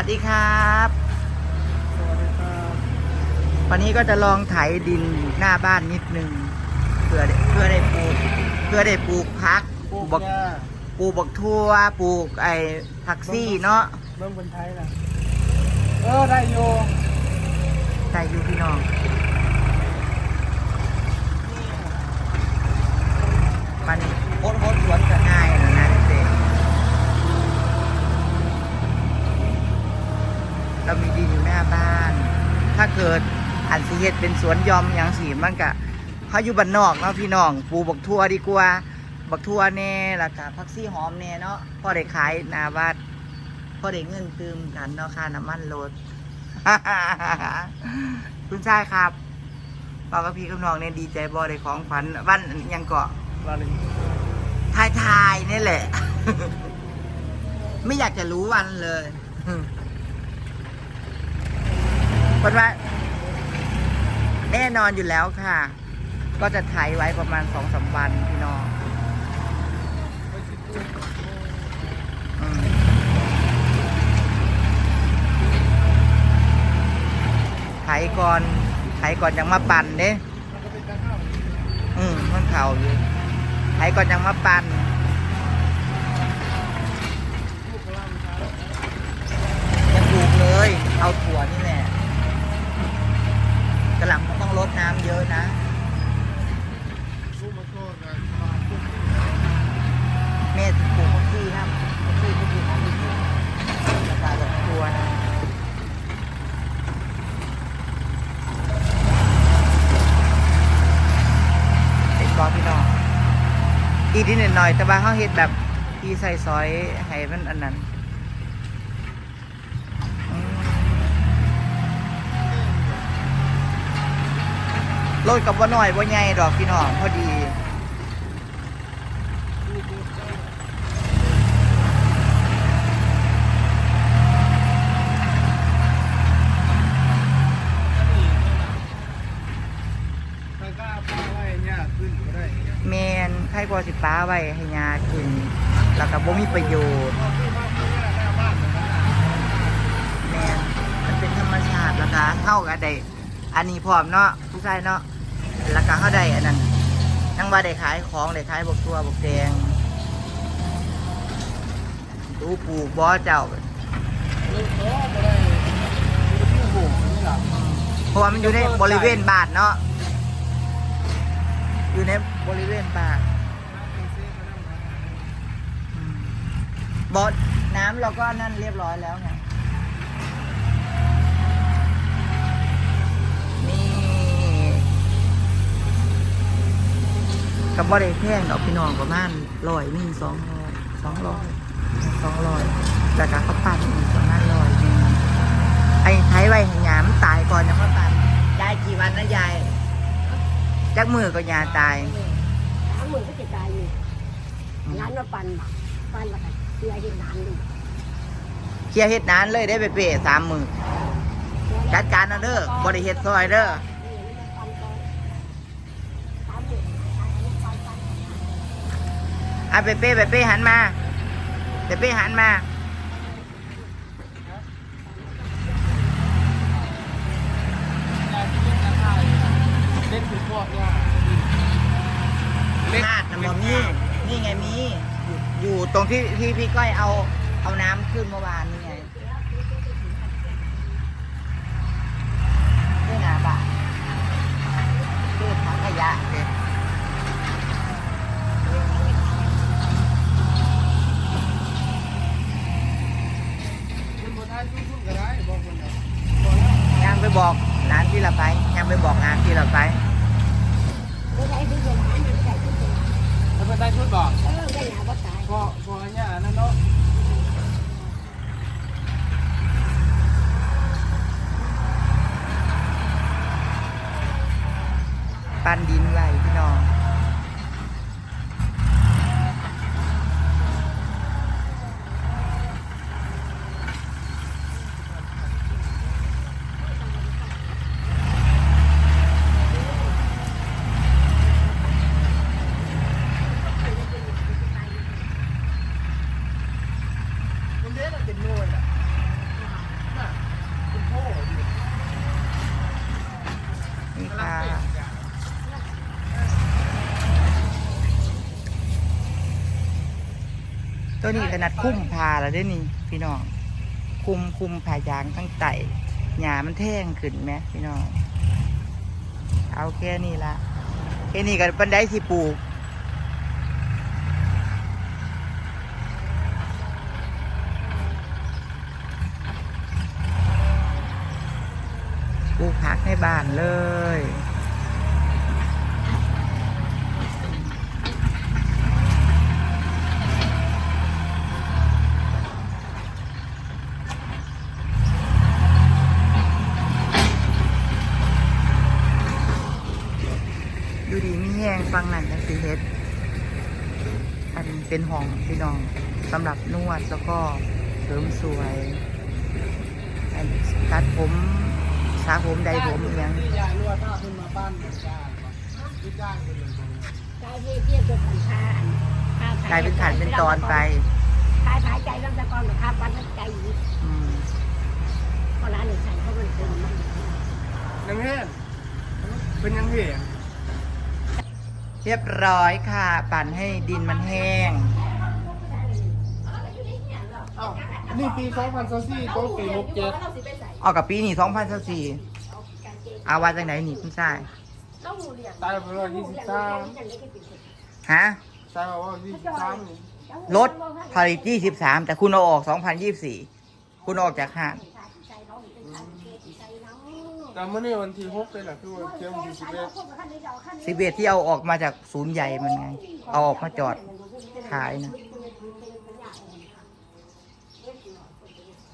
วัสดีครับสวัสดีครับ วันนี้ก็จะลองไถดินหน้าบ้านนิดนึงเพื่อได้เพื่อได้ปลูกเพื่อได้ปลูกพักปลูกบักยาปลูกบักทั่วปลูกไอ้ผักซี่เนาะเบิ่งคนไทยนะเออได้อยู่ได้อยู่พี่น้องมันโคตรโคตรสวนก็ง่ายนะนะเด็กเรามีดินอยู่หน้าบ้าน ถ้าเกิด อันสิเฮ็ดเป็นสวนยอมอย่างสีมันก็เขาอยู่บ้านนอกเนาะพี่น้องปลูกบักทั่วดีกว่า บักทั่วแน่แล้วก็ผักซี่หอมแน่เนาะพอได้ขายหนาบ้านพอได้เงินตืมกันเนาะค่าน้ำมันรถคุณชายครับบอกกับพี่กับน้องเนี่ยดีใจบอได้ของขวัญวันหยังเกาะวาเลนทายทายๆนี่แหละ ไม่อยากจะรู้วันเลยคนว่า แน่นอนอยู่แล้วค่ะ ก็จะถ่ายไว้ประมาณสองสามวันพี่น้องอืมถ่ายก่อนถ่ายก่อนยังมาปั่นเด้อืมมันเข่าอยู่ถ่ายก่อนยังมาปั่นลูกกระลำครับยังปลูกเลย เอาถั่วนี่แหละ ลดน้ำเยอะนะเมธปลูกพักซี่นะพักซี่ก็คือของที่ปลูกราคาแบบตัวนะเด็กกอพี่น้องอีกนิดหน่อยๆแต่ว่าเขาเฮ็ดแบบที่ใส่ซอยให้มันอันนั้น รถกับว่าน้อยว่าใหญ่ดอกพี่น้องพอดีเนี่ยขึ้นก็ได้เนี่ยแมนไข่กวาสิป้าไว้ให้ยากิน แล้วก็บ่มีประโยชน์เมนกันนะแมนมันเป็นธรรมชาติแล้วก็เฮาก็ได้อันนี้พร้อมเนาะผู้ชายเนาะ แล้วก็เฮาได้อันนั้นยังว่าได้ขายของได้ขายบกตัวบกแดงดูปลูกบ่เจ้าเพราะว่ามันอยู่ในบริเวณบานเนาะอยู่ในบริเวณบานอืมบ่น้ำเราก็นั่นเรียบร้อยแล้วไง กับบ่ได้แพงดอกพี่น้องประมาณร้อยหนึ่งสองร้อยสองร้อยสองร้อยแล้วก็เขาปั่นอีกประมาณร้อยหนึงไอ้ไทยไว้ให้ยามนตายก่อนนะเขาปั่นยายกี่วันนะยายจักมือก็ยาตายทั้งหมดก็จะตายอยู่ร้านมาปันหมักปันมาแต่เสียเห็นนานดูเคลียร์เฮ็ดนานเลยได้ไปเปะสามมือจัดการเอาเด้อบ่ได้เฮ็ดซอยเด้อ อะเปเป้เปเป้หันมาเปเป้หันมา เล่นคือพวกว่าธาตุน้ำมันมีนี่ไงมีอยู่อยู่ตรงที่ที่พี่ก้อยเอา เอาน้ำขึ้นเมื่อวานนี่ไงด้วยนาบะด้วยถังขยะเด็ด คนบนไทยชุ่มๆก็ได้บอกคนเดียวบอกแล้ว ยังไป บอกร้านที่เราไป ยังไปบอกงานที่เราไปไม่ใช่ที่จะร้านไม่ใช่ที่จะร้านแล้วคนไทยชุดบอกเออได้หนาว่าตายพอพอเนี่ยนั่นเนาะปั้นดินไว้พี่น้อง ตเป็นโน่นอะคุณพ่อนี่ค่ะตัวนี้ขนาดคุ้มพาแล้วด้วยนี่ พี่น้อง คุมคุมผายางทั้งไตหยามันแท่งขึ้นไหมพี่น้อง เอาแค่นี้ละแค่นี้กับบันไดที่ปลูก ปลูกผักในบ้านเลยอยู่ดีมีแห้งฟังนั่นจังสีเฮ็ด อันเป็นห้องพี่น้องสำหรับนวดแล้วก็เสริมสวย อันตัดผม สาผมใดผมอหยังที่ยายนวดถ้าขึ้นมาบ้านเหมือนกันที่จ้างคนอื่นคนอื่นกายที่เทียบกับขันคานกลายเป็นขันเป็นตอนไปขายขายใจแล้วแต่ก่อนกับข้าปันใจอยู่อืมเพราะร้านหนึ่งใส่เขาเป็นคนมันยังแห้งเป็นยังเหี้ยเรียบร้อยค่ะ ปั่นให้ดินมันแห้งอ้าวนี่ปี2024ตัวปี67 ออกกับปีนี่สองพันสี่เอาว่าจากไหนนี่คุณชายตายไปว่า23ฮะตายไปว่า23นี่ลดผลิตยี่สิบสามแต่คุณเอาออกสองพันยี่สี่คุณเอาออกจากห้างแต่เมื่อนี้วันที่6เลยล่ะคือว่าเที่ยงที่11สิบเอ็ดที่เอาออกมาจากศูนย์ใหญ่มันไง เอาออกมาจอดขายนะ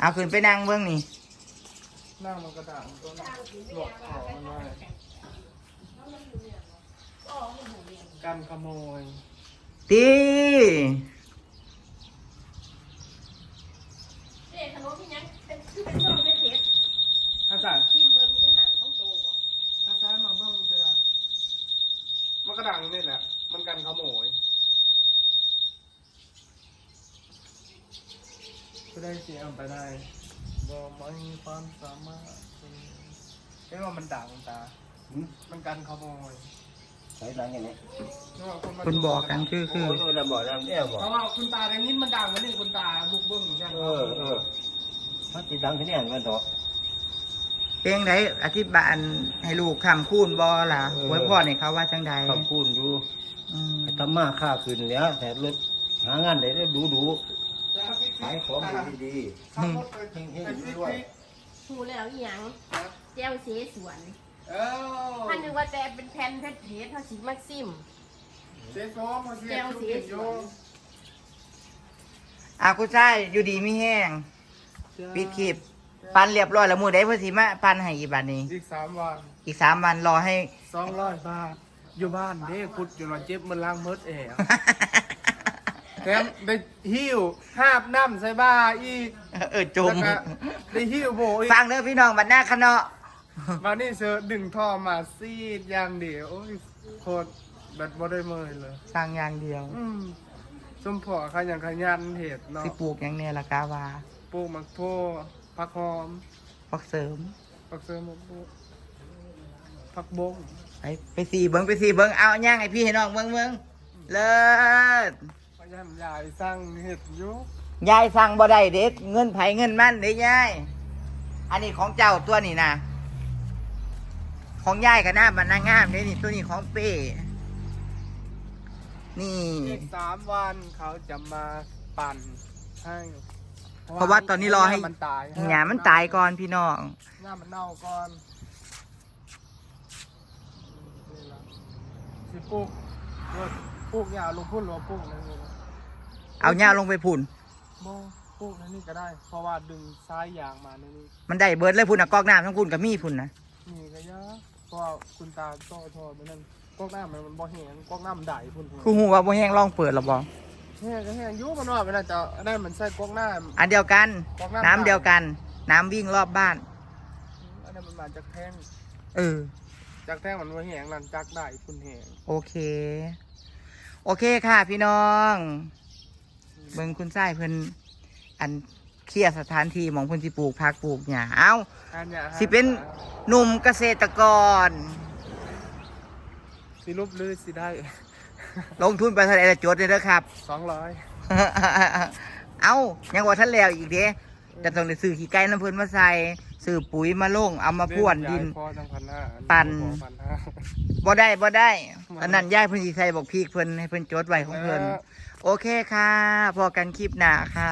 เอาขึ้นไปนั่งเบื้องนี่ นั่งมันกระดางตันั้นหลอกของมันไว้กันขโมย ตีถ้าสั่งถ้าซ้ายมาเบิ้งเลยล่ะมันกระด่างนี่แหละ มันกันขโมยก็ได้เสียงไปได้ บ่ไม่มีความสามารถเรียกว่ามันด่างตามันกันขโมยใช้หลังอย่างนี้นึกว่ามาคุณบอกกันคือโอ้คือโหเราบอกเราเนี่ยบอกเพราะว่าคุณตาอย่างนี้มันด่างเหมือนนี่คุณตาบุกเบิ้งใช่ไหมเออเออมันติดดังที่นี่กันเถอะเพลงไหนอธิบายให้ลูกคำคูณบอล่ะเออ ไว้พ่อในเขาว่าจังใดคำพูดดูอืมทำมาค่าคืนเนี้ยแต่รถหางานได้ดูดู ขายของดีขับรถไปเฮงๆไปฟิกด้วยฟิกหูแล้วอีหยังแจ้วเสสวนเออถ้านึกว่าแต่เป็นแผ่นเพชรเพชรเขาสีมักซิมเสียซ้อมมาเสียแจ้วชุดเสเก็บสโยวนอาคุณชายอยู่ดีไม่แห้งปิดคลิปปันเรียบร้อยแล้วมือได้เพื่อสิมาปันให้อีกบัดนี้ อีกสามวัน อีกสามวันรอให้สองร้อยบาท อยู่บ้านเด้คุดอยู่หน่อยเจ็บมันล้างเมิดเอ๋ แถมได้หิ้วหาบน้ำใส่บ้าอีกเออจม แล้วก็ได้หิ้วโบอีกฟังเด้อพี่น้องบัดหน้าคณะมานี่เสือดึงท่อมาซีดอย่างเดียวโอ้ยโคตรแบบบ่ได้เมยเลย สร้างอย่างเดียว อืมสมพอขยันขยันเห็ดเนาะสิปลูกอย่างเนี้ยละกาวาปลูกมักโพผักหอมพักเสริม ผักเสริมมักโพผักบง ไปไปสีเบิ้งไปสีเบิ้งเอาย่างให้พี่ให้น้องเบิ้งเบิ้งเลิศพ ยายามยายสร้างเห็ดอยู่ยายสั่งบ่ได้เด็ดเงินไผเงินมันเด้ยาย อันนี้ของเจ้าตัวนี้นะของยายกับหน้ามันนางงามเด้นี่ตัวนี้ของเป้ นี่ อีกสามวันเขาจะมาปั่นให้เพราะว่าตอนนี้รอให้ มันตายหยามันตายก่อนพี่น้อง หน้ามันเน่าก่อนนี่ล่ะสิปลูกว่าปลูกหญ้าลงพุ่นหรือว่าปลูกอะไรนี่ล่ะ เอาหญ้าลงไปพุ่นบ่ปลูกในนี่ก็ได้ เพราะว่าดึงซ้ายยางมาในนี้มันได้เบิดเลยพุ่นนะกอกน้ำทั้งพุ่นกับมีพุ่นนะนี่ก็ยะเพราะว่าคุณตาโซ่ทอไปนั่นกอกหน้ามันมันบ่แห้งกอกหน้ามันได้พุ่นพุ่นคือหูว่าบ่แห้งลองเปิดหรอบ่แห้งก็แห้งอยุ่มันว่าเวลาจะอันนั้นมันใส่กอกหน้าอันเดียวกัน กอกน้ำเดียวกัน น้ำวิ่งรอบบ้าน อันนั้นมันมาจากแท่งเออ จากแท่งมันว่าแห้งนั่นจากได้พุ่นแห้ง โอเค โอเคค่ะพี่น้อง เบิ่งคุณไส้เพิ่นอันเคลียสถานที่หมองเพิ่นสิปลูกพักปลูกหญ้าเอาสิเป็นหนุ่มเกษตรกร สิรูปลือสิได้ลงทุนไปเท่าไหรละจดเลยเด้อครับ สองร้อยเอายังว่าท่านแล้วอีกเด้จะต้องได้ซื้อขี่ไก่น้ำเพื่นมาใส่ซื้อปุ๋ยมาลงเอามาพ่วนดินปั่น พันบ่ได้บ่ได้อันนั้นย่ายเพิ่นสิใส่บอกพีกเพิ่นให้เพิ่นจดไว้ของเพิ่น โอเคค่ะ พอกันคลิปหน้าค่ะ